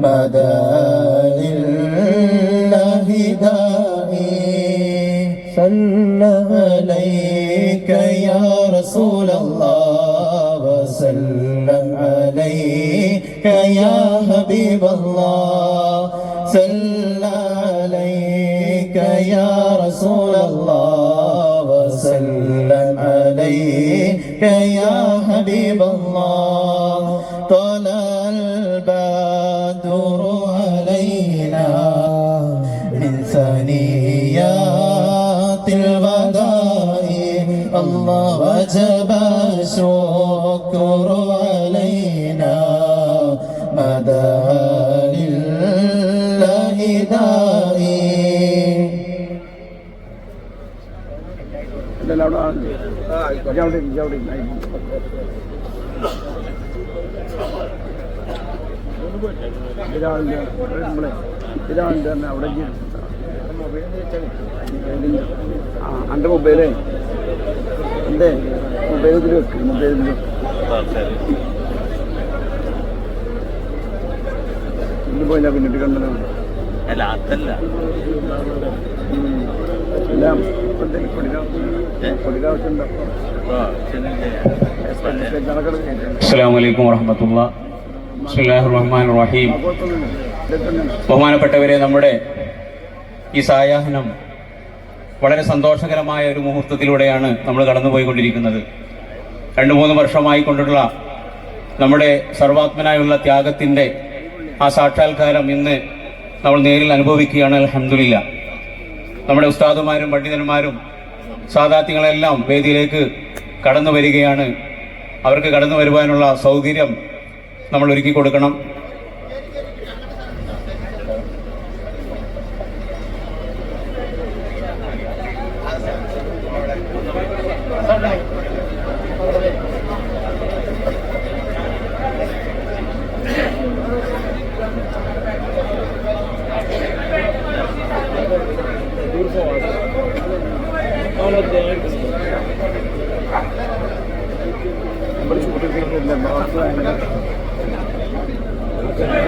مدى ഇല്ലല്ലോ അവിടെ? അവിടെ ഇവിടെ നമ്മളെ തന്നെ അവിടെ ഇജ്ജ് ആ എന്റെ മൊബൈലേ. എന്റെ മൊബൈൽ ഇതിൽ വെക്ക് മൊബൈൽ ഇന്ന് പോയില്ല പിന്നിട്ട് കണ്ടല്ലോ അല്ല അതല്ല. എല്ലാം അസ്സാം വലൈക്കും വറഹമത്തുള്ള ബിസ്മില്ലാഹി റഹ്മാൻ റഹീം ബഹുമാനപ്പെട്ടവരെ നമ്മുടെ ഈ സായാഹ്നം വളരെ സന്തോഷകരമായ ഒരു മുഹൂർത്തത്തിലൂടെയാണ് നമ്മൾ കടന്നുപോയിക്കൊണ്ടിരിക്കുന്നത്. രണ്ട് മൂന്ന് വർഷമായി കൊണ്ടുള്ള നമ്മുടെ സർവാത്മനായുള്ള ത്യാഗത്തിന്റെ ആ സാക്ഷാത്കാരം ഇന്ന് നമ്മൾ നേരിൽ അനുഭവിക്കുകയാണ് അലഹമില്ല നമ്മുടെ ഉസ്താദുമാരും പണ്ഡിതന്മാരും സാദാത്യങ്ങളെല്ലാം വേദിയിലേക്ക് കടന്നു വരികയാണ്. അവർക്ക് കടന്നു വരുവാനുള്ള സൗകര്യം നമ്മൾ ഒരുക്കി കൊടുക്കണം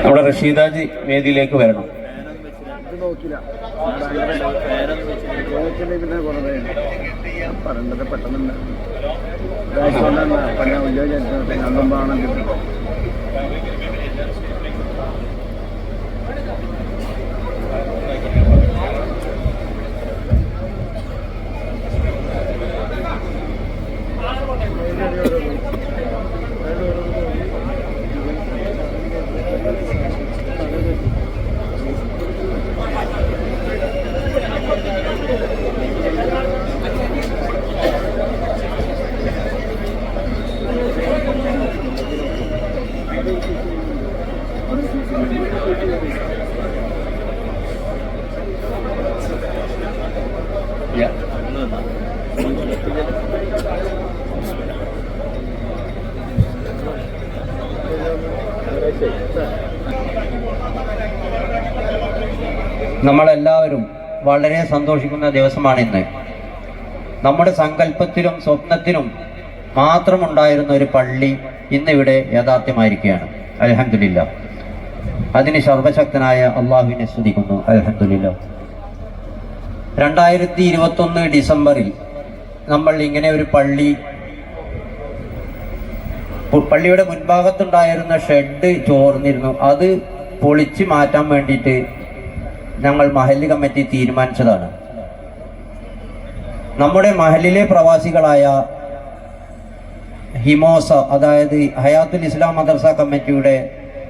നമ്മുടെ റഷീദാജി വേദിയിലേക്ക് വരണം. പെട്ടെന്ന് നമ്മളെല്ലാവരും വളരെ സന്തോഷിക്കുന്ന ദിവസമാണ് ഇന്ന് നമ്മുടെ സങ്കല്പത്തിലും സ്വപ്നത്തിലും മാത്രമുണ്ടായിരുന്ന ഒരു പള്ളി ഇന്നിവിടെ യാഥാർത്ഥ്യമായിരിക്കുകയാണ്. അലഹമില്ല അതിന് സർവശക്തനായ അള്ളാഹുവിനെ സ്തുതിക്കുന്നു. അലഹമില്ല രണ്ടായിരത്തി ഇരുപത്തൊന്ന് ഡിസംബറിൽ നമ്മൾ ഇങ്ങനെ ഒരു പള്ളി പള്ളിയുടെ മുൻഭാഗത്തുണ്ടായിരുന്ന ഷെഡ് ചോർന്നിരുന്നു. അത് പൊളിച്ച് മാറ്റാൻ വേണ്ടിയിട്ട് ഞങ്ങൾ മഹല്ല് കമ്മിറ്റി തീരുമാനിച്ചതാണ്. നമ്മുടെ മഹലിലെ പ്രവാസികളായ ഹിമോസ അതായത് ഹയാത്തുൽ ഇസ്ലാം മദർസ കമ്മിറ്റിയുടെ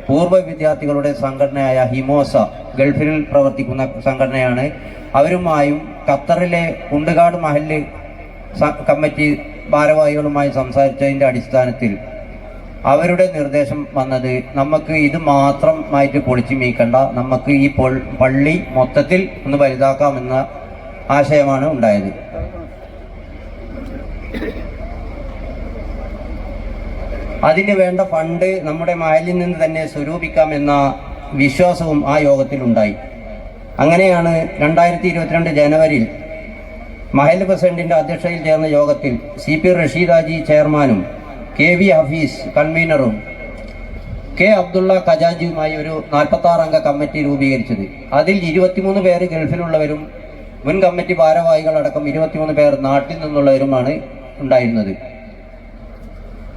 പൂർവ വിദ്യാർത്ഥികളുടെ സംഘടനയായ ഹിമോസ ഗൾഫിൽ പ്രവർത്തിക്കുന്ന സംഘടനയാണ് അവരുമായും ഖത്തറിലെ കുണ്ടുകാട് മഹല്ല് സ- കമ്മിറ്റി ഭാരവാഹികളുമായി സംസാരിച്ചതിന്റെ അടിസ്ഥാനത്തിൽ അവരുടെ നിർദ്ദേശം വന്നത് നമുക്ക് ഇത് മാത്രമായിട്ട് പൊളിച്ചു നീക്കണ്ട നമുക്ക് ഈ പള്ളി മൊത്തത്തിൽ ഒന്ന് വലുതാക്കാമെന്ന ആശയമാണ് ഉണ്ടായത്. അതിന് വേണ്ട ഫണ്ട് നമ്മുടെ മഹലിൽ നിന്ന് തന്നെ സ്വരൂപിക്കാമെന്ന വിശ്വാസവും ആ യോഗത്തിൽ ഉണ്ടായി അങ്ങനെയാണ് രണ്ടായിരത്തി ഇരുപത്തിരണ്ട് ജനുവരിയിൽ മഹൽ പ്രസിഡന്റിന്റെ അധ്യക്ഷതയിൽ ചേർന്ന യോഗത്തിൽ സി പി റഷീദാജി ചെയർമാനും കെ വി ഹഫീസ് കൺവീനറും കെ അബ്ദുള്ള ഖജാജിയുമായി ഒരു നാൽപ്പത്തി ആറ് അംഗ കമ്മിറ്റി രൂപീകരിച്ചത്. അതിൽ ഇരുപത്തിമൂന്ന് പേര് ഗൾഫിലുള്ളവരും മുൻ കമ്മിറ്റി ഭാരവാഹികളടക്കം ഇരുപത്തിമൂന്ന് പേർ നാട്ടിൽ നിന്നുള്ളവരുമാണ് ഉണ്ടായിരുന്നത്.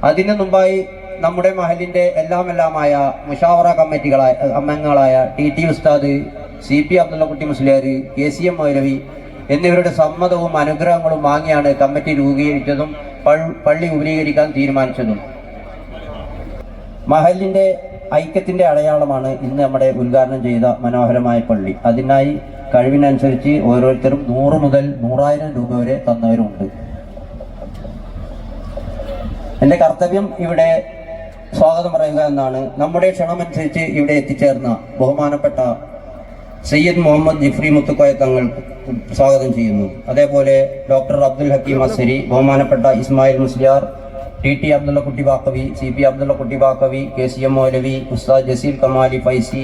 അതിനു മുമ്പായി നമ്മുടെ മഹലിന്റെ എല്ലാമെല്ലാമായ മുഷാവറ കമ്മിറ്റികളായ അംഗങ്ങളായ T T Ustad C P Abdullakutty Musliyar K C M Moulavi എന്നിവരുടെ സമ്മതവും അനുഗ്രഹങ്ങളും വാങ്ങിയാണ് കമ്മിറ്റി രൂപീകരിച്ചതും പള്ളി വിപുലീകരിക്കാൻ തീരുമാനിച്ചതും. മഹലിന്റെ ഐക്യത്തിന്റെ അടയാളമാണ് ഇന്ന് നമ്മുടെ ഉദ്ഘാടനം ചെയ്ത മനോഹരമായ പള്ളി. അതിനായി കഴിവിനനുസരിച്ച് ഓരോരുത്തരും നൂറ് മുതൽ നൂറായിരം രൂപ വരെ തന്നവരുമുണ്ട്. എന്റെ കർത്തവ്യം ഇവിടെ സ്വാഗതം പറയുക എന്നാണ്. നമ്മുടെ ക്ഷണമനുസരിച്ച് ഇവിടെ എത്തിച്ചേർന്ന ബഹുമാനപ്പെട്ട സയ്യദ് മുഹമ്മദ് ജിഫ്രി മുത്തുക്കോയ തങ്ങൾ സ്വാഗതം ചെയ്യുന്നു. അതേപോലെ ഡോക്ടർ അബ്ദുൽ ഹക്കീം അസരി ബഹുമാനപ്പെട്ട Ismail Musliyar T T Abdulla Kutty Baqavi C P Abdulla Kutty Baqavi K C M Moulavi Usthad Jaseel Kamali Faizy.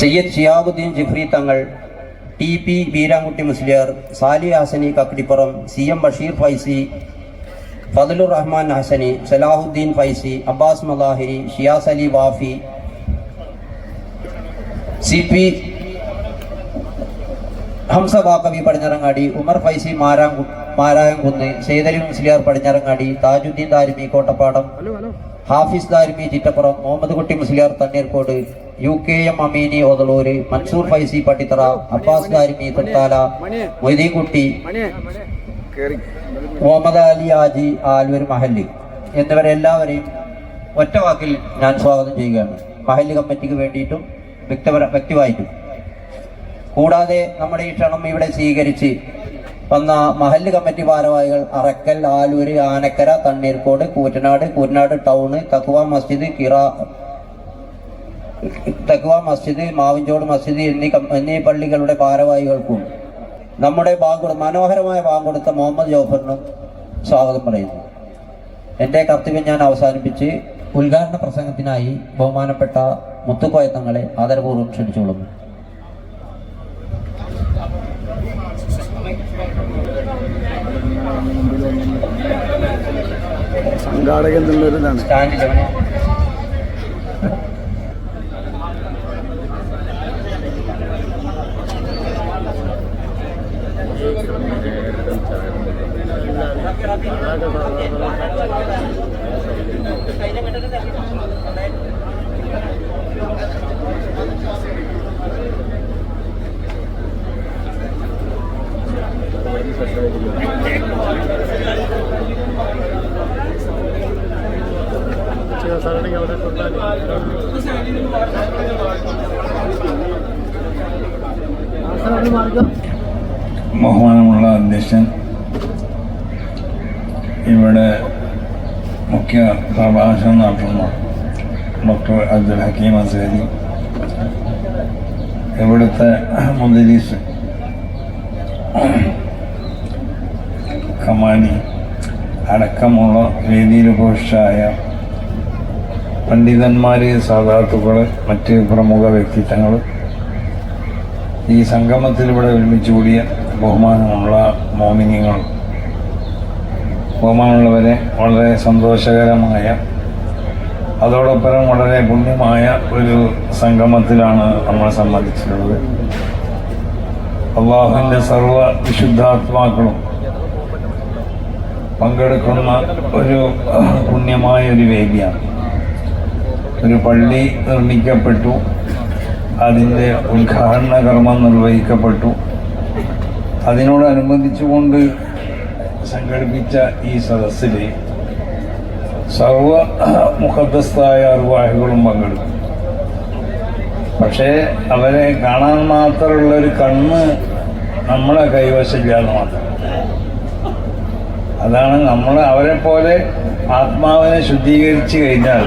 Sayyid Shihabuddin Jifri Thangal T P Veerankutty Musliyar Sali Hasani Kakkadippuram C M Basheer Faizy Fazlur Rahman Hasani Salahuddin Faizy Abbas Malahiri Shiyas Ali Wafi C P Hamza Vakkavi Padinjarangadi Umar Faizy മാരാങ്കു Marayamkunnu Seythali Musliyar Padinjarangadi Thajuddin Darimi Kottappadam Hafiz Darimi Chittappuram Muhammad Kutty Musliyar Thanneerkode U K M Ameeni Othaloor Mansoor Faizy Pattithara Abbas Darimi Thottala Moideenkutty Muhammad Ali Haji Alwar Mahalli. എന്നിവരെല്ലാവരെയും ഒറ്റ വാക്കിൽ ഞാൻ സ്വാഗതം ചെയ്യുകയാണ്. മഹല്ല് കമ്മിറ്റിക്ക് വേണ്ടിയിട്ടും വ്യക്തിപര വ്യക്തിവായിട്ടും. കൂടാതെ നമ്മുടെ ഈ ക്ഷണം ഇവിടെ സ്വീകരിച്ച് വന്ന മഹല്ല് കമ്മിറ്റി ഭാരവാഹികൾ അറക്കൽ ആലൂര് ആനക്കര തണ്ണീർക്കോട് കൂറ്റനാട് കൂറ്റനാട് ടൗണ് തക്കുവ മസ്ജിദ് കിറ തക്കുവ മസ്ജിദ് മാവിഞ്ചോട് മസ്ജിദ് എന്നീ എന്നീ പള്ളികളുടെ ഭാരവാഹികൾക്കും നമ്മുടെ ബാങ്ക് മനോഹരമായ ബാങ്ക് കൊടുത്ത മുഹമ്മദ് ജോഫറിനും സ്വാഗതം പറയുന്നു. എന്റെ കർത്തവ്യം ഞാൻ അവസാനിപ്പിച്ച് ഉദ്ഘാടന പ്രസംഗത്തിനായി ബഹുമാനപ്പെട്ട മുത്തുക്കോയത്തങ്ങളെ ആദരപൂർവം ക്ഷണിച്ചുകൊള്ളുന്നു. സംഘാടകൻ എന്നുള്ളൊരു ജവനെ ബഹുമാനമുള്ള അധ്യക്ഷൻ ഇവിടെ മുഖ്യ പ്രഭാഷണം നടത്തുന്ന. ഡോക്ടർ അബ്ദുൽ ഹക്കീം അസേരി ഇവിടുത്തെ മുദരീസ് കമാനി അടക്കമുള്ള വേദിയിൽ ഉപവിഷ്ടായ പണ്ഡിതന്മാർ സാധാത്തുക്കൾ മറ്റ് പ്രമുഖ വ്യക്തിത്വങ്ങൾ ഈ സംഗമത്തിൽ ഇവിടെ ഒരുമിച്ച് കൂടിയ ബഹുമാനമുള്ള മോമിനിയങ്ങൾ ബഹുമാനമുള്ളവരെ വളരെ സന്തോഷകരമായ അതോടൊപ്പം വളരെ പുണ്യമായ ഒരു സംഗമത്തിലാണ് നമ്മൾ സംബന്ധിച്ചിട്ടുള്ളത്. അള്ളാഹുവിന്റെ സർവ വിശുദ്ധാത്മാക്കളും പങ്കെടുക്കുന്ന ഒരു പുണ്യമായ ഒരു വേദിയാണ്. ഒരു പള്ളി നിർമ്മിക്കപ്പെട്ടു അതിന്റെ ഉദ്ഘാടന കർമ്മം നിർവഹിക്കപ്പെട്ടു. അതിനോടനുബന്ധിച്ചുകൊണ്ട് സംഘടിപ്പിച്ച ഈ സദസ്സിൽ സർവ മുഖദ്സ്ഥമായ അർവാഹികളും പങ്കെടുക്കും. പക്ഷേ അവരെ കാണാൻ മാത്രമുള്ള ഒരു കണ്ണ് നമ്മളെ കൈവശമില്ലാന്ന് മാത്രം. അതാണ് നമ്മൾ അവരെ പോലെ ആത്മാവിനെ ശുദ്ധീകരിച്ചു കഴിഞ്ഞാൽ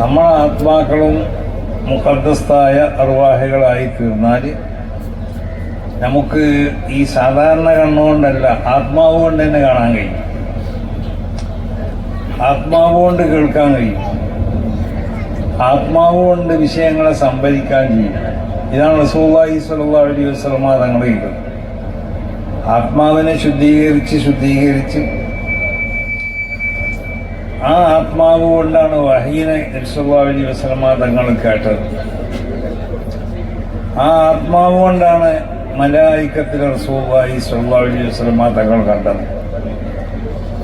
നമ്മളെ ആത്മാക്കളും മുഖദ്സ്ഥമായ അർവാഹികളായി തീർന്നാൽ നമുക്ക് ഈ സാധാരണ കണ്ണുകൊണ്ടല്ല ആത്മാവ് കൊണ്ട് തന്നെ കാണാൻ കഴിയും. ആത്മാവ് കൊണ്ട് കേൾക്കാൻ കഴിയും. ആത്മാവ് കൊണ്ട് വിഷയങ്ങളെ സംഭരിക്കാൻ ചെയ്യും. ഇതാണ് റസൂല്ലാഹി സ്വല്ലല്ലാഹു അലൈഹി വസല്ലമ തങ്ങൾ ആത്മാവിനെ ശുദ്ധീകരിച്ച് ശുദ്ധീകരിച്ച് ആ ആത്മാവ് കൊണ്ടാണ് വഹീനെ അലൈഹി വസല്ലമ തങ്ങൾ കേട്ടത്. ആ ആത്മാവ് കൊണ്ടാണ് മലായിക്കത്തിൽ റസൂബായി സ്വല്ലല്ലാഹു അലൈഹി വസല്ലമ തങ്ങൾ കണ്ടത്.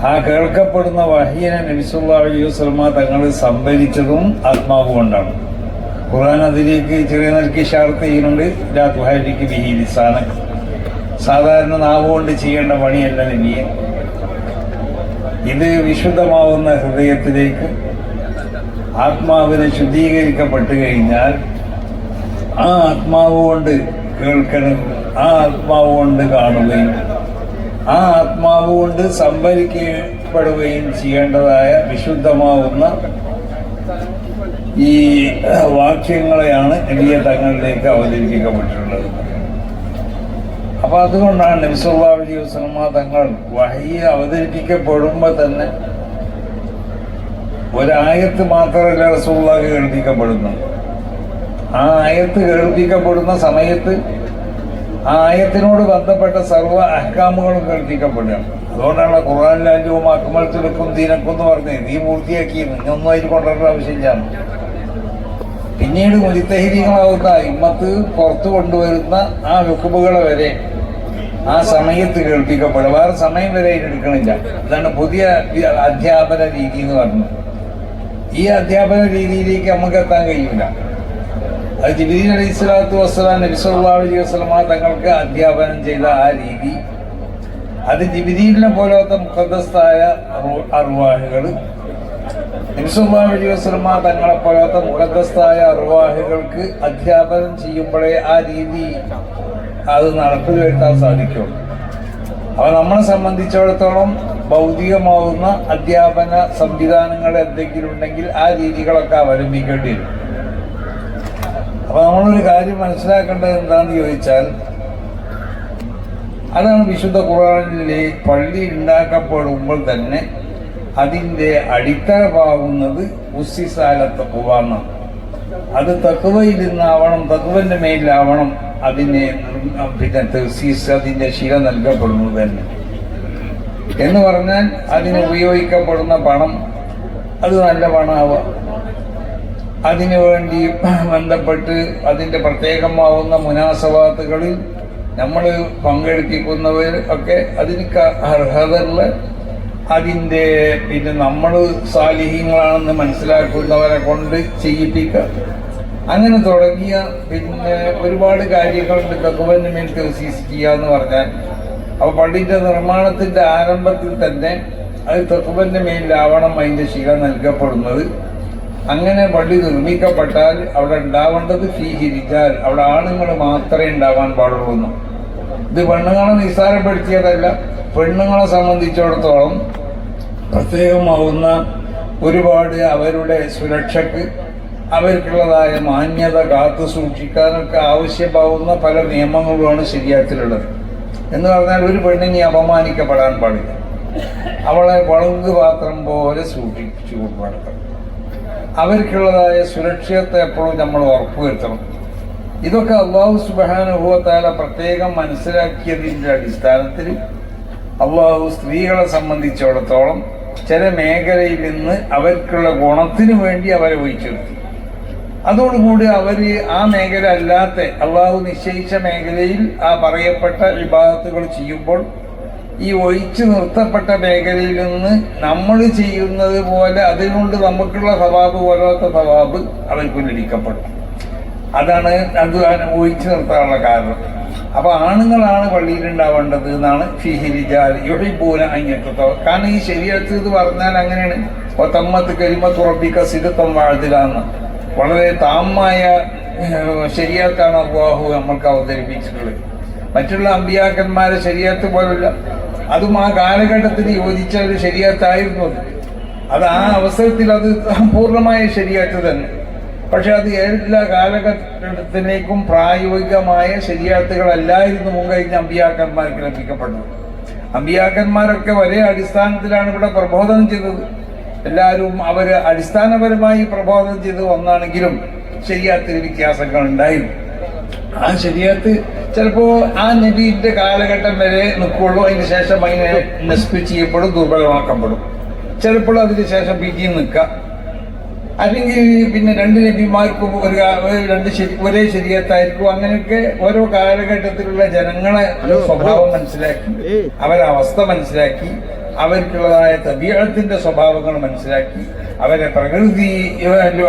ആ കേൾക്കപ്പെടുന്ന വഹീനെ നബിസുല്ലാ അലൈഹി വസല്ലമ തങ്ങൾ സംഭരിച്ചതും ആത്മാവ് കൊണ്ടാണ്. ഖുർആൻ അതിലേക്ക് ചെറിയ നിലയ്ക്ക് ഷാർത്ത് ചെയ്യുന്നുണ്ട്. ബിഹി ലിസാനക് സാധാരണ നാവുകൊണ്ട് ചെയ്യേണ്ട പണിയല്ല നബിയെ. ഇത് വിശുദ്ധമാവുന്ന ഹൃദയത്തിലേക്ക് ആത്മാവിനെ ശുദ്ധീകരിക്കപ്പെട്ടു കഴിഞ്ഞാൽ ആ ആത്മാവ് കൊണ്ട് കേൾക്കണം. ആ ആത്മാവ് കൊണ്ട് കാണുകയും ആ ആത്മാവ് കൊണ്ട് സംഭരിക്കപ്പെടുകയും ചെയ്യേണ്ടതായ വിശുദ്ധമാവുന്ന ഈ വാക്യങ്ങളെയാണ് എനിക്ക് തങ്ങളിലേക്ക് അവതരിപ്പിക്കപ്പെട്ടിട്ടുള്ളത്. അപ്പൊ അതുകൊണ്ടാണ് നബിസുല്ലാ അലൈഹി തങ്ങൾ വഹി അവതരിപ്പിക്കപ്പെടുമ്പോൾ തന്നെ ഒരായത്ത് മാത്രമല്ല റസൂള്ളാഹ് കേൾപ്പിക്കപ്പെടുന്നു ആ ആയത്ത് കേൾപ്പിക്കപ്പെടുന്ന സമയത്ത് ആയത്തിനോട് ബന്ധപ്പെട്ട സർവ അഹ്കാമുകളും കൽപ്പിക്കപ്പെടുക അതുകൊണ്ടാണ് ഖുർആൻ ലാൻഡുവും അക്മൽ തുലക്കും ദീനക്കും എന്ന് പറഞ്ഞത്. നീ പൂർത്തിയാക്കി നിന്നൊന്നും അതിൽ കൊണ്ടുവരേണ്ട ആവശ്യമില്ല. പിന്നീട് മുരിത്തഹിരികളാവുന്ന ഇമ്മത്ത് പുറത്തു കൊണ്ടുവരുന്ന ആ ഹുക്കുബുകളെ വരെ ആ സമയത്ത് കേൾപ്പിക്കപ്പെടും. വേറെ സമയം വരെ എടുക്കണില്ല. അതാണ് പുതിയ അധ്യാപന രീതി എന്ന് പറഞ്ഞത്. ഈ അധ്യാപന രീതിയിലേക്ക് നമുക്ക് എത്താൻ കഴിയില്ല. അത് ജിബിദീൻ അലൈഹി സ്വലാത്തു വസ്സലാം നബിസ്വല്ലാഹുലി വസ്ലമ അലൈഹി വസല്ലമ തങ്ങൾക്ക് അധ്യാപനം ചെയ്ത ആ രീതി. അത് ജിബിദീലിനെ പോലത്തെ മുഖദ്സ്ഥായ അറുവാഹികൾ നബിസ്വല്ലാഹുലി വസ്ലമ തങ്ങളെ പോലത്തെ മുഖദ്സ്ഥായ അറുവാഹികൾക്ക് അധ്യാപനം ചെയ്യുമ്പോഴേ ആ രീതി അത് നടപ്പിൽ വരുത്താൻ സാധിക്കും. അപ്പൊ നമ്മളെ സംബന്ധിച്ചിടത്തോളം ഭൗതികമാവുന്ന അധ്യാപന സംവിധാനങ്ങൾ എന്തെങ്കിലും ഉണ്ടെങ്കിൽ ആ രീതികളൊക്കെ അവലംബിക്കേണ്ടി വരും. അപ്പൊ നമ്മളൊരു കാര്യം മനസ്സിലാക്കേണ്ടത് എന്താണെന്ന് ചോദിച്ചാൽ അതാണ് വിശുദ്ധ ഖുറാനിലെ പള്ളി ഉണ്ടാക്കപ്പെടുമ്പോൾ തന്നെ അതിന്റെ അടിത്തറ പാകുന്നത് ഉസ്സിസാലത്ത് പോവാണ് അത് തക്കുവയിൽ തക്കുവന്റെ മേലിലാവണം അതിനെ പിന്നെ തെസീസ് അതിന്റെ ശില നൽകപ്പെടുന്നത് തന്നെ. എന്ന് പറഞ്ഞാൽ അതിന് ഉപയോഗിക്കപ്പെടുന്ന പണം അത് നല്ല പണമാവാം അതിനു വേണ്ടി ബന്ധപ്പെട്ട് അതിന്റെ പ്രത്യേകമാവുന്ന മുനാസവാത്തുകളിൽ നമ്മൾ പങ്കെടുപ്പിക്കുന്നവർ ഒക്കെ അതിന് അർഹതയുള്ള അതിന്റെ പിന്നെ നമ്മൾ സാലിഹ്യങ്ങളാണെന്ന് മനസ്സിലാക്കുന്നവരെ കൊണ്ട് ചെയ്യിപ്പിക്കുക. അങ്ങനെ തുടങ്ങിയ പിന്നെ ഒരുപാട് കാര്യങ്ങളുണ്ട് തക്കുവന് മേൽ തെസീസ് ചെയ്യുക എന്ന് പറഞ്ഞാൽ. അപ്പോൾ പള്ളിന്റെ നിർമ്മാണത്തിന്റെ ആരംഭത്തിൽ തന്നെ അത് തക്കുവന്റെ മേലിലാവണം അതിന്റെ ശില നൽകപ്പെടുന്നത്. അങ്ങനെ പള്ളി നിർമ്മിക്കപ്പെട്ടാൽ അവിടെ ഉണ്ടാവേണ്ടത് സ്വീകരിച്ചാൽ അവിടെ ആണുങ്ങൾ മാത്രമേ ഉണ്ടാവാൻ പാടുള്ളൂ ഇത് പെണ്ണുങ്ങളെ നിസ്സാരപ്പെടുത്തിയതല്ല പെണ്ണുങ്ങളെ സംബന്ധിച്ചിടത്തോളം പ്രത്യേകമാവുന്ന ഒരുപാട് അവരുടെ സുരക്ഷയ്ക്ക് അവർക്കുള്ളതായ മാന്യത കാത്തു സൂക്ഷിക്കാനൊക്കെ ആവശ്യമാവുന്ന പല നിയമങ്ങളുമാണ് ശരിയാത്തിലുള്ളത് എന്ന് പറഞ്ഞാൽ ഒരു പെണ്ണിനെ അപമാനിക്കപ്പെടാൻ പാടില്ല. അവളെ വളങ്ക് പാത്രം പോലെ സൂക്ഷിച്ചു കൊണ്ടുനടക്കണം അവർക്കുള്ളതായ സുരക്ഷിതത്വം എപ്പോഴും നമ്മൾ ഉറപ്പുവരുത്തണം. ഇതൊക്കെ അള്ളാഹു സുബാനുഭവത്താല പ്രത്യേകം മനസ്സിലാക്കിയതിന്റെ അടിസ്ഥാനത്തിൽ അള്ളാഹു സ്ത്രീകളെ സംബന്ധിച്ചിടത്തോളം ചില മേഖലയിൽ നിന്ന് അവർക്കുള്ള ഗുണത്തിന് വേണ്ടി അവരെ ഒഴിച്ചിരുത്തി അതോടുകൂടി അവർ ആ മേഖല അല്ലാത്ത അള്ളാഹു നിശ്ചയിച്ച മേഖലയിൽ ആ പറയപ്പെട്ട വിഭാഗത്തുകൾ ചെയ്യുമ്പോൾ ഈ ഒഴിച്ചു നിർത്തപ്പെട്ട മേഖലയിൽ നിന്ന് നമ്മൾ ചെയ്യുന്നത് പോലെ അതിനുകൊണ്ട് നമുക്കുള്ള സവാബ് പോലാത്ത സവാബ് അവർക്ക് ലഭിക്കപ്പെടും അതാണ് അത് ഒഴിച്ചു നിർത്താനുള്ള കാരണം. അപ്പൊ ആണുങ്ങളാണ് പള്ളിയിൽ ഉണ്ടാവേണ്ടത് എന്നാണ് ഫിഹിരിജാൽ യുഹിബൂന അഞ്ഞെത്തോ കാരണം ഈ ശരിയത്ത് ഇത് പറഞ്ഞാൽ അങ്ങനെയാണ്. തമ്മത്ത് കരിമത്ത് ഉറപ്പിക്ക സിദ്ധത്തം എന്ന്. വളരെ താമായ ശരിയാത്താണ് അബ്വാഹു നമ്മൾക്ക് അവതരിപ്പിച്ചിട്ടുള്ളത്. മറ്റുള്ള അമ്പിയാക്കന്മാരെ ശരിയാത്ത് പോലല്ല അതും ആ കാലഘട്ടത്തിന് യോജിച്ച ഒരു ശരിയാത്തായിരുന്നു. അത്. അത് ആ അവസരത്തിൽ അത് പൂർണമായ ശരിയാറ്റ് തന്നെ. പക്ഷെ അത് എല്ലാ കാലഘട്ടത്തിലേക്കും പ്രായോഗികമായ ശരിയാത്തുകളല്ലായിരുന്നു മുൻകഴിഞ്ഞ അമ്പിയാക്കന്മാർക്ക് ലഭിക്കപ്പെടുന്നത് അമ്പിയാക്കന്മാരൊക്കെ ഒരേ അടിസ്ഥാനത്തിലാണ് ഇവിടെ പ്രബോധനം ചെയ്തത്. എല്ലാവരും അവർ അടിസ്ഥാനപരമായി പ്രബോധനം ചെയ്ത് ഒന്നാണെങ്കിലും ശരിയാത്തിന് വ്യത്യാസങ്ങൾ ഉണ്ടായിരുന്നു ആ ശരിയത്ത് ചിലപ്പോ ആ നബീന്റെ കാലഘട്ടം വരെ നിൽക്കുള്ളൂ അതിന് ശേഷം അതിനെ നസ്പ് ചെയ്യപ്പെടും ദുർബലമാക്കപ്പെടും. ചിലപ്പോൾ അതിന് ശേഷം പിന്നെയും നിൽക്കാം അല്ലെങ്കിൽ പിന്നെ രണ്ട് നബിമാർക്കും ഒരു രണ്ട് ശരി ഒരേ ശരിയത്തായിരിക്കും. അങ്ങനെയൊക്കെ ഓരോ കാലഘട്ടത്തിലുള്ള ജനങ്ങളെ സ്വഭാവം മനസ്സിലാക്കി അവരെ അവസ്ഥ മനസ്സിലാക്കി. അവർക്കുള്ളതായ തബീഴത്തിന്റെ സ്വഭാവങ്ങൾ മനസ്സിലാക്കി. അവരെ പ്രകൃതി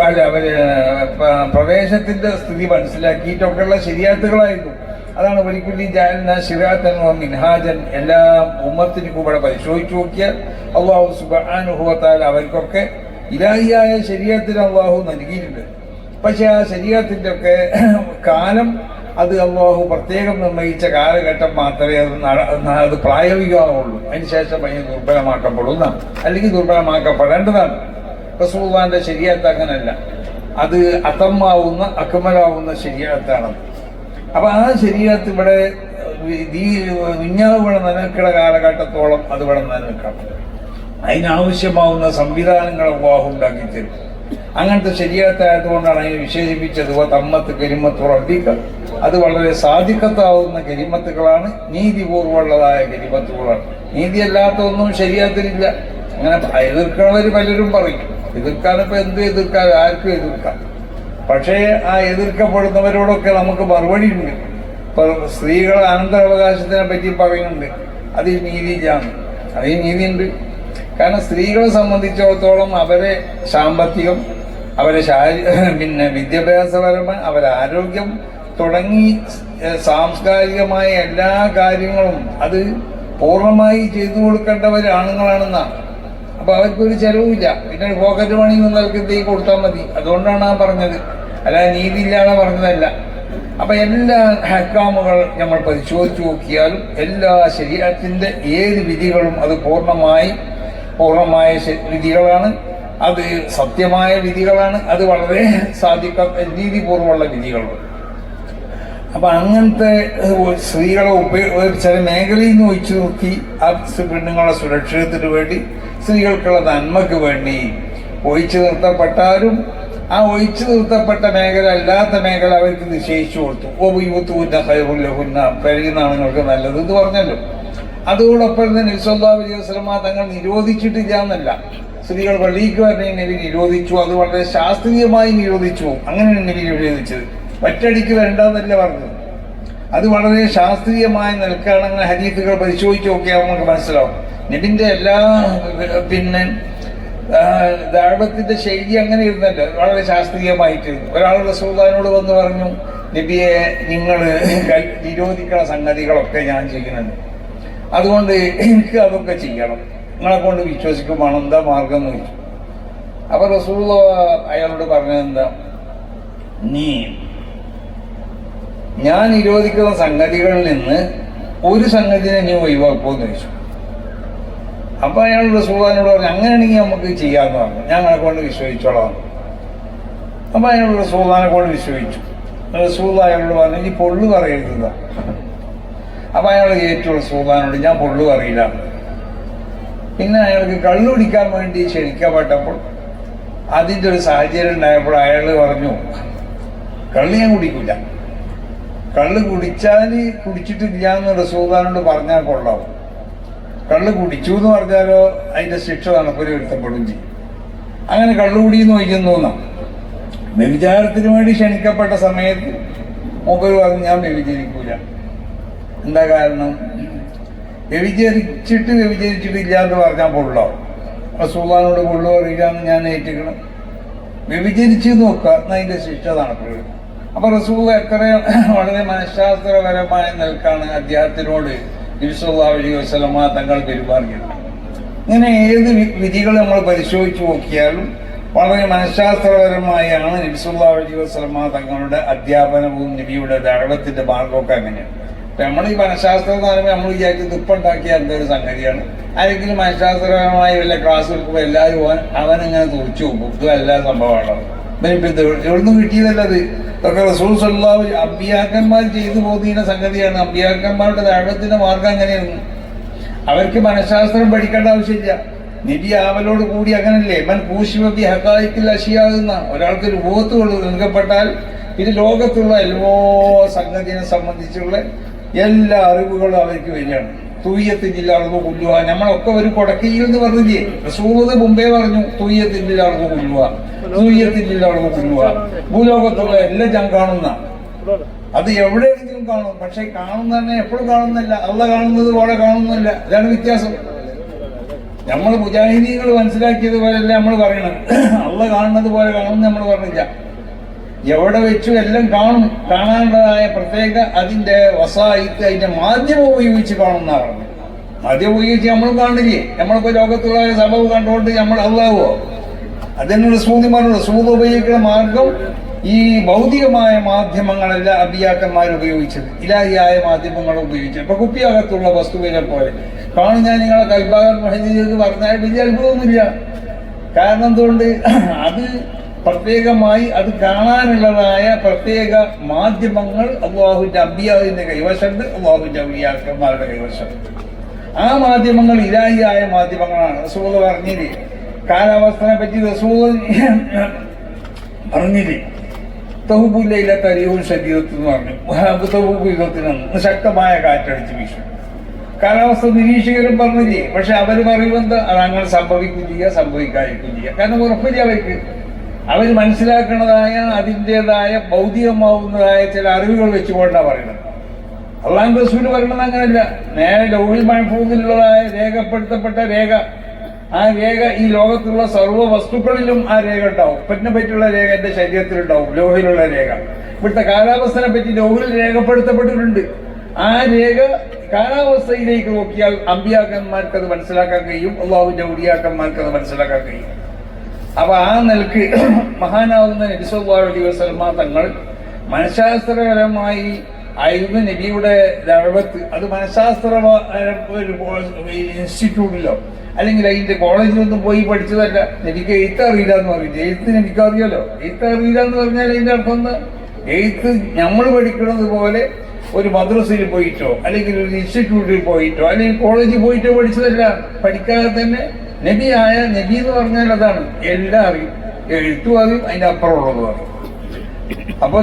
അല്ല അവരെ പ്രദേശത്തിന്റെ സ്ഥിതി മനസ്സിലാക്കിയിട്ടൊക്കെയുള്ള ശരിയാത്തുകളായിരുന്നു. അതാണ് ഒരിക്കലും ജാലന ശിരാത്തൻ മിൻഹാജൻ എല്ലാ ഉമ്മത്തിനും കൂടെ പരിശോധിച്ചു നോക്കിയാൽ അള്ളാഹു സുബാനുഭവത്താൽ അവർക്കൊക്കെ ഇലാഹിയായ ശരീരത്തിന് അള്ളാഹു നൽകിയിട്ടുണ്ട്. പക്ഷെ ആ ശരീരത്തിന്റെ ഒക്കെ കാലം അത് അള്ളാഹു പ്രത്യേകം നിർണയിച്ച കാലഘട്ടം മാത്രമേ അത് അത് പ്രായോഗികമാവുള്ളൂ. അതിനുശേഷം അതിന് ദുർബലമാക്കപ്പെടുന്നതാണ്. അല്ലെങ്കിൽ ദുർബലമാക്കപ്പെടേണ്ടതാണ്. റസൂള്ളാന്റെ ശരിയത്ത് അങ്ങനല്ല. അത് അത്തമാവുന്ന അക്കമലാവുന്ന ശരീരത്താണത് അപ്പൊ ആ ശരീരത്ത് ഇവിടെ വിഞ്ഞാവ് ഇവിടെ നിലനിൽക്കുന്ന കാലഘട്ടത്തോളം അത് ഇവിടെ നിലനിൽക്കണം. അതിനാവശ്യമാവുന്ന സംവിധാനങ്ങൾ അള്ളാഹു ഉണ്ടാക്കി തരും അങ്ങനത്തെ ശരീരത്തായതുകൊണ്ടാണ് അതിനെ വിശേഷിപ്പിച്ചത്. "വ തമ്മത്ത് കരിമത്ത് റബ്ബിക്ക അത് വളരെ സാധിക്കത്താവുന്ന ഗരിമത്തുകളാണ്. നീതിപൂർവമുള്ളതായ ഗരിമത്തുകളാണ്. കരിമത്തുകളാണ് നീതിയല്ലാത്തൊന്നും ശരിയാത്തിരില്ല അങ്ങനെ എതിർക്കണവർ പലരും പറയും എതിർക്കാനിപ്പോ എന്ത് എതിർക്കാൻ? ആർക്കും എതിർക്കാം. പക്ഷേ ആ എതിർക്കപ്പെടുന്നവരോടൊക്കെ നമുക്ക് മറുപടി ഉണ്ട്. ഇപ്പൊ സ്ത്രീകൾ അനന്തരാവകാശത്തിനെ പറ്റി പറയുന്നുണ്ട്. അത് ഈ നീതിയാണ് അത് ഈ നീതിയുണ്ട്. കാരണം സ്ത്രീകളെ സംബന്ധിച്ചിടത്തോളം അവരെ സാമ്പത്തികം അവരെ ശാരീ പിന്നെ വിദ്യാഭ്യാസപരമായി അവരെ ആരോഗ്യം തുടങ്ങി സാംസ്കാരികമായ എല്ലാ കാര്യങ്ങളും അത് പൂർണമായി ചെയ്തു കൊടുക്കേണ്ടവർ ആണുങ്ങളാണെന്നാണ് അപ്പൊ അവർക്കൊരു ചെലവുമില്ല. പിന്നെ പോക്കറ്റ് മണി നിങ്ങൾക്ക് എന്തെങ്കിലും കൊടുത്താൽ മതി. അതുകൊണ്ടാണ് ആ പറഞ്ഞത്. അല്ല നീതി ഇല്ലാതെ പറഞ്ഞതല്ല. അപ്പൊ എല്ലാ ഹക്കാമുകൾ നമ്മൾ പരിശോധിച്ചു നോക്കിയാലും എല്ലാ ശരീരത്തിന്റെ ഏത് വിധികളും അത് പൂർണമായി പൂർണമായ വിധികളാണ്. അത് സത്യമായ വിധികളാണ്. അത് വളരെ സാധിക്ക നീതിപൂർവമുള്ള വിധികളാണ് അപ്പൊ അങ്ങനത്തെ സ്ത്രീകളെ ഉപയോഗിച്ച ചില മേഖലയിൽ നിന്ന് ഒഴിച്ചു നോക്കി ആ പെണ്ണുങ്ങളെ സുരക്ഷിതത്തിന് വേണ്ടി സ്ത്രീകൾക്കുള്ള നന്മക്ക് വേണ്ടി ഒഴിച്ചു നിർത്തപ്പെട്ടാലും ആ ഒഴിച്ചു നിർത്തപ്പെട്ട മേഖല അല്ലാത്ത മേഖല അവർക്ക് നിശ്ചയിച്ചു കൊടുത്തു. ഓ യൂത്തുന്ന പെരുകുന്ന പെരുകുന്നാണുങ്ങൾക്ക് നല്ലത് എന്ന് പറഞ്ഞല്ലോ. അതോടൊപ്പം തന്നെ നിസ്വല്ലാ അലൈഹി തങ്ങൾ നിരോധിച്ചിട്ടില്ല എന്നല്ല. സ്ത്രീകൾ പള്ളിക്ക് നബി നിരോധിച്ചു അത് വളരെ ശാസ്ത്രീയമായി നിരോധിച്ചു. അങ്ങനെയാണ് നബി നിരോധിച്ചത് ഒറ്റയടിക്ക് വരണ്ടെന്നല്ല പറഞ്ഞത്? അത് വളരെ ശാസ്ത്രീയമായ നിൽക്കുകയാണെങ്കിൽ ഹരീഫുകൾ പരിശോധിച്ച് നോക്കിയാൽ നമുക്ക് മനസ്സിലാവും. നബിന്റെ എല്ലാ പിന്നെ ദാഴത്തിന്റെ ശൈലി അങ്ങനെ ഇരുന്നല്ല വളരെ ശാസ്ത്രീയമായിട്ടിരുന്നു. ഒരാൾ റസൂദാനോട് വന്ന് പറഞ്ഞു നബിയെ നിങ്ങൾ നിരോധിക്കുന്ന സംഗതികളൊക്കെ ഞാൻ ചെയ്യുന്നുണ്ട്. അതുകൊണ്ട് എനിക്ക് അതൊക്കെ ചെയ്യണം. നിങ്ങളെ കൊണ്ട് വിശ്വസിക്കുമ്പോൾ എന്താ മാർഗം ചോദിച്ചു. അപ്പൊ റസൂദ അയാളോട് പറഞ്ഞത് എന്താ നീ ഞാൻ നിരോധിക്കുന്ന സംഗതികളിൽ നിന്ന് ഒരു സംഗതിനെ നീ ഒഴിവാക്കുമെന്ന് ചോദിച്ചു. അപ്പൊ അയാൾ സുഹാനോട് പറഞ്ഞു അങ്ങനെയാണെങ്കിൽ നമുക്ക് ചെയ്യാന്ന് പറഞ്ഞു. ഞങ്ങളെ കൊണ്ട് വിശ്വസിച്ചോളാം. അപ്പൊ അയാൾ സുഹാനെ കൊണ്ട് വിശ്വസിച്ചു. റസൂദ അയാളോട് പറഞ്ഞു നീ പൊള്ളു പറയരുത് അപ്പൊ അയാൾ ഏറ്റു സുഹാനോട് ഞാൻ പൊള്ളു പറയില്ല. പിന്നെ അയാൾക്ക് കള്ളു കുടിക്കാൻ വേണ്ടി ക്ഷണിക്കപ്പെട്ടപ്പോൾ അതിന്റെ ഒരു സാഹചര്യം ഉണ്ടായപ്പോൾ അയാൾ പറഞ്ഞു കള്ളി ഞാൻ കുടിക്കില്ല കള്ള് കുടിച്ചാൽ കുടിച്ചിട്ടില്ല എന്ന് റസൂദാനോട് പറഞ്ഞാൽ കൊള്ളാവും കള്ള് കുടിച്ചു എന്ന് പറഞ്ഞാലോ അതിന്റെ ശിക്ഷ നമുക്കൊരു വരുത്തപ്പെടും ചെയ്യും. അങ്ങനെ കള്ളുകുടി എന്ന് വയ്ക്കുന്നു എന്നാണ് വ്യഭിചാരത്തിന് വേണ്ടി ക്ഷണിക്കപ്പെട്ട സമയത്ത് മൂപ്പര് പറഞ്ഞു ഞാൻ വ്യഭിചരിക്കൂല. എന്താ കാരണം? വ്യഭിചരിച്ചിട്ട് വ്യഭിചരിച്ചിട്ടില്ല എന്ന് പറഞ്ഞാൽ പൊള്ളോ റസൂദാനോട് പൊള്ളു എന്ന് ഞാൻ ഏറ്റിക്കണം വ്യഭിചരിച്ച് നോക്കുക എന്നതിന്റെ ശിക്ഷ നടക്കുക അപ്പൊ റസൂൽ എത്ര വളരെ മനഃശാസ്ത്രപരമായ നിൽക്കാണ് അദ്ദേഹത്തിനോട് നബിസ്വല്ലാ അലൈഹി വസ്ലമ തങ്ങൾ പെരുമാറിയത്. ഇങ്ങനെ ഏത് വിധികൾ നമ്മൾ പരിശോധിച്ചു നോക്കിയാലും വളരെ മനഃശാസ്ത്രപരമായാണ് നബിസുല്ലാ അലൈഹി വസ്ലമ തങ്ങളുടെ അധ്യാപനവും നബിയുടെ ദഴവത്തിന്റെ മാർഗമൊക്കെ അങ്ങനെയാണ്. നമ്മൾ ഈ മനഃശാസ്ത്രം എന്ന് പറയുമ്പോൾ നമ്മൾ വിചാരിച്ചത് ഇപ്പുണ്ടാക്കിയ എന്തൊരു സംഗതിയാണ്. ആരെങ്കിലും മനഃശാസ്ത്രപരമായ വല്ല ക്ലാസ് എടുക്കുമ്പോൾ എല്ലാവരും അവൻ അവനിങ്ങനെ തുറച്ചു പോകും ഇതും എല്ലാ സംഭവമാണ് എവിടുന്ന് കിട്ടിയതല്ലത് ഇതൊക്കെ റസൂൽ സല്ലാഹു അമ്പിയാക്കന്മാർ ചെയ്തു പോകുന്ന സംഗതിയാണ്. അമ്പിയാക്കന്മാരുടെ ദാഴത്തിന്റെ മാർഗം അങ്ങനെയാണ് അവർക്ക് മനഃശാസ്ത്രം പഠിക്കേണ്ട ആവശ്യമില്ല. നിധി ആവലോട് കൂടി അങ്ങനല്ലേ? മൻ പൂശിമബി ഹക്കായിക്കിൽ അശിയാകുന്ന ഒരാൾക്ക് ഒരു ബോത്ത് നൽകപ്പെട്ടാൽ ഇത് ലോകത്തുള്ള എല്ലാ സംഗതിയെ സംബന്ധിച്ചുള്ള എല്ലാ അറിവുകളും അവർക്ക് വരികയാണ്. തൂയ്യത്തിന്റെ അളവ് കൊല്ലുക. നമ്മളൊക്കെ ഒരു കൊടക്കയിൽ എന്ന് പറഞ്ഞില്ലേ റസൂത് മുമ്പേ പറഞ്ഞു തൂയ്യത്തിന്റെ അളവ് കൊല്ലുക. തൂയ്യത്തിന്റെ അളവ് കൊല്ലുക. ഭൂലോകത്തുള്ള എല്ലാം ഞാൻ കാണുന്ന. അത് എവിടെയെങ്കിലും കാണും. പക്ഷെ കാണുന്ന തന്നെ എപ്പോഴും കാണുന്നില്ല അള്ള കാണുന്നത് പോലെ കാണുന്നില്ല അതാണ് വ്യത്യാസം. നമ്മൾ മുജാഹിദീകൾ മനസ്സിലാക്കിയത് പോലെയല്ല നമ്മൾ പറയണത്. അള്ള കാണുന്നത് പോലെ കാണുമെന്ന് നമ്മൾ പറഞ്ഞില്ല. എവിടെ വെച്ചു എല്ലാം കാണും. കാണാനുള്ളതായ പ്രത്യേക അതിന്റെ വസായിത്ത് അതിന്റെ മാധ്യമം ഉപയോഗിച്ച് കാണുന്ന പറഞ്ഞു മാധ്യമം ഉപയോഗിച്ച് നമ്മളും കാണില്ലേ? നമ്മളിപ്പോ ലോകത്തുള്ള സംഭവം കണ്ടുകൊണ്ട് നമ്മൾ അള്ളാവോ അതിനുള്ള സൂതിമാരുള്ള സൂത് ഉപയോഗിക്കുന്ന മാർഗം ഈ ഭൗതികമായ മാധ്യമങ്ങളല്ല അഭിയാക്കന്മാർ ഉപയോഗിച്ചത്. ഇലാഹിയായ മാധ്യമങ്ങൾ ഉപയോഗിച്ചത്. ഇപ്പൊ കുപ്പിയകത്തുള്ള വസ്തുവിനെ പോലെ. കാണും ഞാൻ നിങ്ങളെ കൽബാഗർ മഹദീദ് പറഞ്ഞാൽ വലിയ അത്ഭുതമൊന്നുമില്ല. കാരണം എന്തുകൊണ്ട്? അത് പ്രത്യേകമായി അത് കാണാനുള്ളതായ പ്രത്യേക മാധ്യമങ്ങൾ അബ്വാഹുവിന്റെ അബിയാവിന്റെ കൈവശമുണ്ട് അബ്വാഹുവിന്റെ അബിയാക്കന്മാരുടെ കൈവശമുണ്ട്. ആ മാധ്യമങ്ങൾ ഇരായിയായ മാധ്യമങ്ങളാണ്. റസൂദ് പറഞ്ഞില്ലേ കാലാവസ്ഥനെ പറ്റി റസൂദ് പറഞ്ഞില്ലേ തഹുബുല്ലയിലെ തരിവും ശരീരത്തിൽ എന്ന് പറഞ്ഞു. തഹുബു യുഗത്തിനന്ന് ശക്തമായ കാറ്റടിച്ച് വീശും. കാലാവസ്ഥ നിരീക്ഷകരും പറഞ്ഞില്ലേ പക്ഷെ അവർ പറയുമെന്ന് അത് അങ്ങനെ സംഭവിക്കും ചെയ്യുക സംഭവിക്കാതിരിക്കും ചെയ്യുക കാരണം ഉറപ്പില്ല അവർക്ക് അവർ മനസ്സിലാക്കുന്നതായ അതിന്റെതായ ഭൗതികമാവുന്നതായ ചില അറിവുകൾ വെച്ചുകൊണ്ടാണ് പറയുന്നത്. അള്ളാഹു റസൂൽ പറയുന്നത് അങ്ങനെയല്ല നേരെ ലോകിൽ മഹഫൂദിലുള്ളതായ രേഖപ്പെടുത്തപ്പെട്ട രേഖ. ആ രേഖ ഈ ലോകത്തുള്ള സർവ വസ്തുക്കളിലും ആ രേഖ ഉണ്ടാവും. ഉപ്പറ്റിനെ പറ്റിയുള്ള രേഖ എന്റെ ശരീരത്തിലുണ്ടാവും. ലോഹിലുള്ള രേഖ. ഇവിടുത്തെ കാലാവസ്ഥനെ പറ്റി ലോഹിൽ രേഖപ്പെടുത്തപ്പെട്ടിട്ടുണ്ട്. ആ രേഖ കാലാവസ്ഥയിലേക്ക് നോക്കിയാൽ അമ്പിയാക്കന്മാർക്ക് അത് മനസ്സിലാക്കാൻ കഴിയും. അള്ളാഹുവിന്റെ ഉടിയാക്കന്മാർക്ക് അത് മനസ്സിലാക്കാൻ കഴിയും. അപ്പൊ ആ നിലയ്ക്ക് മഹാനാവുന്ന നബിസ്വല്ലാ അലൈഹി വസല്ലമ തങ്ങൾ മനഃശാസ്ത്രപരമായി ആയിരുന്നു നബിയുടെ ദഴവത്ത് അത് മനഃശാസ്ത്ര ഇൻസ്റ്റിറ്റ്യൂട്ടിലോ അല്ലെങ്കിൽ അതിന്റെ കോളേജിൽ ഒന്നും പോയി പഠിച്ചതല്ല. എനിക്ക് എഴുത്ത് അറിയില്ല എന്ന് പറയും എഴുത്ത് എനിക്ക് അറിയാലോ? എഴുത്ത് അറിയില്ല എന്ന് പറഞ്ഞാൽ അതിന്റെ അർത്ഥം ഒന്ന് എഴുത്ത് നമ്മൾ പഠിക്കുന്നത് പോലെ ഒരു മദ്രസയിൽ പോയിട്ടോ അല്ലെങ്കിൽ ഒരു ഇൻസ്റ്റിറ്റ്യൂട്ടിൽ പോയിട്ടോ അല്ലെങ്കിൽ കോളേജിൽ പോയിട്ടോ പഠിച്ചതല്ല. പഠിക്കാതെ തന്നെ നബിയായ നബി എന്ന് പറഞ്ഞാൽ അതാണ്. എല്ലാം അറിയും. എഴുത്തും അറിയും അതിന്റെ അപ്പുറമുള്ളതും അറിയും. അപ്പോൾ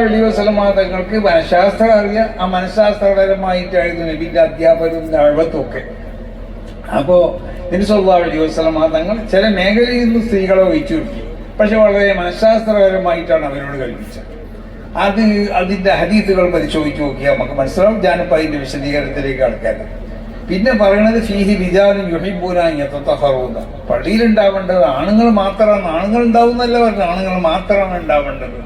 അലി വസ്ലമാ തങ്ങൾക്ക് മനഃശാസ്ത്രം അറിയാം. ആ മനഃശാസ്ത്രപരമായിട്ടായിരുന്നു നബിന്റെ അധ്യാപനവും ഒക്കെ. അപ്പോ നിരുസല്ലാ അലി വസ്ലമ തങ്ങൾ ചില മേഖലയിൽ നിന്ന് സ്ത്രീകളെ ഒഴിച്ചു നിർത്തി പക്ഷെ വളരെ മനഃശാസ്ത്രപരമായിട്ടാണ് അവരോട് കൽപ്പിച്ചത്. അത് അതിന്റെ ഹദീത്തുകൾ പരിശോധിച്ച് നോക്കിയാൽ നമുക്ക് മനസ്സിലാവും. ഞാനിപ്പോൾ അതിന്റെ വിശദീകരണത്തിലേക്ക് കടക്കാൻ പിന്നെ പറയണത് ഫീഹി വിജാലും യുഹിബൂനായി പള്ളിയിൽ പള്ളിയിലുണ്ടാവേണ്ടത് ആണുങ്ങൾ മാത്രമാണ്. ആണുങ്ങൾ ഉണ്ടാവുന്നല്ല പറഞ്ഞത്. ആണുങ്ങൾ മാത്രമാണ് ഉണ്ടാവേണ്ടത്.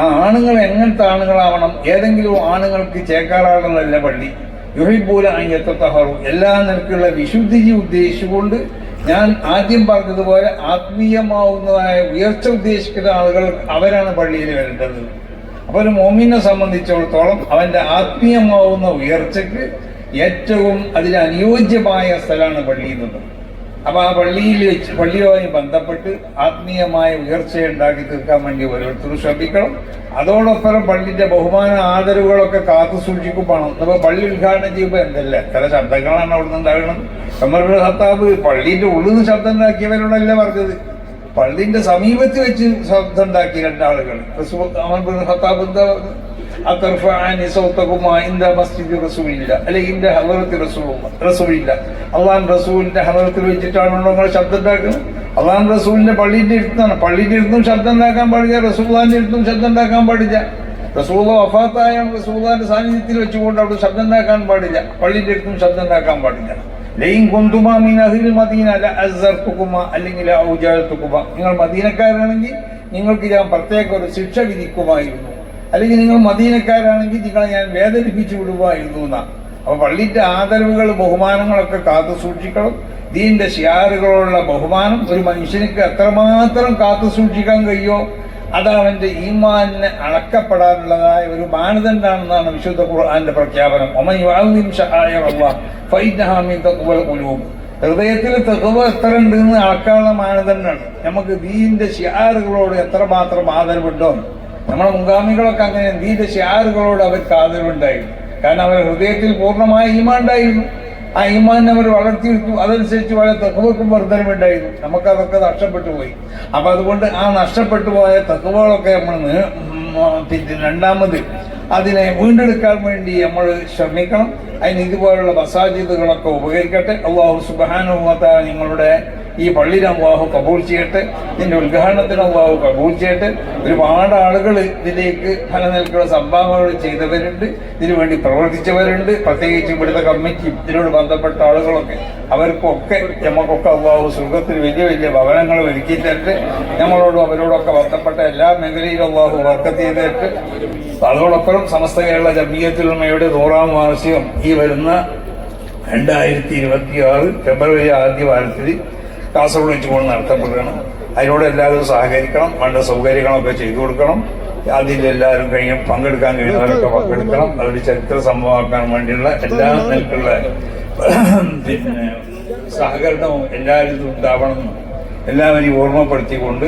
ആ ആണുങ്ങൾ എങ്ങനത്തെ ആണുങ്ങളാവണം? ഏതെങ്കിലും ആണുങ്ങൾക്ക് ചേക്കാറാകുന്നതല്ല പള്ളി. യുഹിബൂല അയ്യത്തഹറു എല്ലാ നിലക്കുള്ള വിശുദ്ധി ഉദ്ദേശിച്ചുകൊണ്ട് ഞാൻ ആദ്യം പറഞ്ഞതുപോലെ ആത്മീയമാവുന്നതായ ഉയർച്ച ഉദ്ദേശിക്കുന്ന ആളുകൾ അവരാണ് പള്ളിയിൽ വരേണ്ടത്. അപ്പോൾ ഒരു മോമിനെ സംബന്ധിച്ചിടത്തോളം അവന്റെ ആത്മീയമാവുന്ന ഉയർച്ചയ്ക്ക് ഏറ്റവും അതിന് അനുയോജ്യമായ സ്ഥലമാണ് പള്ളി എന്നുള്ളത് അപ്പോൾ ആ പള്ളിയിൽ വെച്ച് പള്ളിയുമായി ബന്ധപ്പെട്ട് ആത്മീയമായ ഉയർച്ച ഉണ്ടാക്കി തീർക്കാൻ വേണ്ടി ഓരോരുത്തരും ശ്രമിക്കണം. അതോടൊപ്പം പള്ളിന്റെ ബഹുമാന ആദരവുകളൊക്കെ കാത്തു സൂക്ഷിക്കുമ്പോൾ അപ്പോൾ പള്ളി ഉദ്ഘാടനം ചെയ്യുമ്പോൾ എന്തല്ല? എത്ര ശബ്ദങ്ങളാണ് അവിടെ നിന്ന് ഉണ്ടാകുന്നത് അമർ ഹത്താബ് പള്ളിന്റെ ഉള്ളിൽ നിന്ന് ശബ്ദം ഉണ്ടാക്കിയവരോടല്ല പറഞ്ഞത്? പള്ളിന്റെ സമീപത്ത് വെച്ച് ശബ്ദം ഉണ്ടാക്കി രണ്ടാളുകൾ ഹത്താബ് എന്താ അല്ലെങ്കിൽ റസൂലുള്ള റസൂലില്ല. അള്ളാൻ റസൂലിന്റെ ഹലറത്തിൽ വെച്ചിട്ടാണല്ലോ നിങ്ങൾ ശബ്ദം ഉണ്ടാക്കുന്നത്. അള്ളാൻ റസൂലിന്റെ പള്ളിന്റെ ഇരുത്താണ്. പള്ളിന്റെ ഇരുത്തും ശബ്ദം ഉണ്ടാക്കാൻ പാടില്ല റസൂലാന്റെ ഇരുത്തും ശബ്ദം ഉണ്ടാക്കാൻ പാടില്ല. റസൂല വഫാത്തായ റസൂലാന്റെ സാന്നിധ്യത്തിൽ വെച്ചുകൊണ്ട് അവിടെ ശബ്ദം ഉണ്ടാക്കാൻ പാടില്ല. പള്ളിന്റെ ഇരുത്തും ശബ്ദം ഉണ്ടാക്കാൻ പാടില്ല. ലൈൻ കൊന്തുമ മീൻ അഹിൽ മദീന അസർത്തുക്കുമ അല്ലെങ്കിൽ ഔജാലത്തുക്കുമ നിങ്ങൾ മദീനക്കാരാണെങ്കിൽ നിങ്ങൾക്ക് ഞാൻ പ്രത്യേക ഒരു ശിക്ഷ വിധിക്കുമായിരുന്നു. അല്ലെങ്കിൽ നിങ്ങൾ മദീനക്കാരാണെങ്കിൽ നിങ്ങളെ ഞാൻ വേദനിപ്പിച്ചു വിടുമായിരുന്നു എന്നാണ് അപ്പൊ പള്ളിന്റെ ആദരവുകൾ ബഹുമാനങ്ങളൊക്കെ കാത്തു സൂക്ഷിക്കണം. ദീന്റെ ഷിയാറുകളോടുള്ള ബഹുമാനം ഒരു മനുഷ്യനിക്ക് എത്രമാത്രം കാത്തു സൂക്ഷിക്കാൻ കഴിയോ? അത് അവന്റെ ഈമാനിനെ അളക്കപ്പെടാനുള്ളതായ ഒരു മാനദണ്ഡാണെന്നാണ് വിശുദ്ധ ഖുർആാന്റെ പ്രഖ്യാപനം. ഹൃദയത്തിൽ തെഹുവ എത്ര ഉണ്ട് എന്ന് അളക്കാനുള്ള മാനദണ്ഡമാണ്. നമുക്ക് ദീന്റെ ഷിയാറുകളോട് എത്രമാത്രം ആദരവുണ്ടോ? നമ്മുടെ മുൻഗാമികളൊക്കെ അങ്ങനെ ദീന്റെ ഷിയാറുകളോട് അവർക്ക് ആദരവുണ്ടായിരുന്നു കാരണം അവരുടെ ഹൃദയത്തിൽ പൂർണമായ ഈമാൻ ഉണ്ടായിരുന്നു ആ ഈമാൻ അവർ വളർത്തിയെടുത്തു. അതനുസരിച്ച് വളരെ തെക്കുവക്കും നമുക്ക് നമുക്കതൊക്കെ നഷ്ടപ്പെട്ടു പോയി. അപ്പൊ അതുകൊണ്ട് ആ നഷ്ടപ്പെട്ടു പോയ തെക്കുവകളൊക്കെ നമ്മൾ പിന്നെ രണ്ടാമത് അതിനെ വീണ്ടെടുക്കാൻ വേണ്ടി നമ്മൾ ശ്രമിക്കണം. അതിന് ഇതുപോലുള്ള മസാജിദുകളൊക്കെ ഉപകരിക്കട്ടെ. അള്ളാഹു സുബാനുഭവത്ത നിങ്ങളുടെ ഈ പള്ളിയിൽ അള്ളാഹു കബൂൾ ചെയ്യട്ടെ. ഇതിന്റെ ഉദ്ഘാടനത്തിന് അള്ളാഹു കബൂൾ ചെയ്യട്ടെ. ഒരുപാട് ആളുകൾ ഇതിലേക്ക് ഫലനിൽക്കുന്ന സംഭാവനകൾ ചെയ്തവരുണ്ട്. ഇതിനു വേണ്ടി പ്രവർത്തിച്ചവരുണ്ട്. പ്രത്യേകിച്ച് ഇവിടുത്തെ കമ്മിറ്റിയും ഇതിനോട് ബന്ധപ്പെട്ട ആളുകളൊക്കെ. അവർക്കൊക്കെ നമുക്കൊക്കെ അള്ളാഹു സുഖത്തിൽ വലിയ വലിയ ഭവനങ്ങൾ ഒരുക്കി തരട്ടെ. നമ്മളോടും അവരോടൊക്കെ ബന്ധപ്പെട്ട എല്ലാ മേഖലയിലും അള്ളാഹു വർക്കത്ത് ചെയ്തിട്ട് അതോടൊപ്പം സമസ്ത കേരള ജമീയത്തിലുമയുടെ നൂറാം വാർഷികം ഈ വരുന്ന രണ്ടായിരത്തി ഇരുപത്തി ആറ് ഫെബ്രുവരി ആദ്യ വാരത്തിൽ കാസർഗോഡ് വെച്ചുകൊണ്ട് നടത്തപ്പെടുകയാണ്. അതിനോട് എല്ലാവരും സഹകരിക്കണം വേണ്ട സൗകര്യങ്ങളൊക്കെ ചെയ്തു കൊടുക്കണം. അതിൽ എല്ലാവരും കഴിഞ്ഞ് പങ്കെടുക്കാൻ കഴിയുന്നവരൊക്കെ പങ്കെടുക്കണം. അതൊരു ചരിത്ര സംഭവമാക്കാൻ വേണ്ടിയുള്ള എല്ലാ നിലക്കുള്ള പിന്നെ സഹകരണവും എല്ലാവരും ഉണ്ടാവണം. എല്ലാവരെയും ഓർമ്മപ്പെടുത്തിക്കൊണ്ട്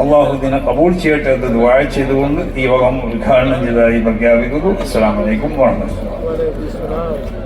അള്ളാഹു ദിനെ കബൂൾ ചെയ്യട്ടെ എന്ന് ദുആ ചെയ്തുകൊണ്ട് ഈ വകം ഉദ്ഘാടനം ചെയ്തതായി പ്രഖ്യാപിക്കുന്നു. അസ്സാം വലൈക്കും വാഹമത്തുള്ള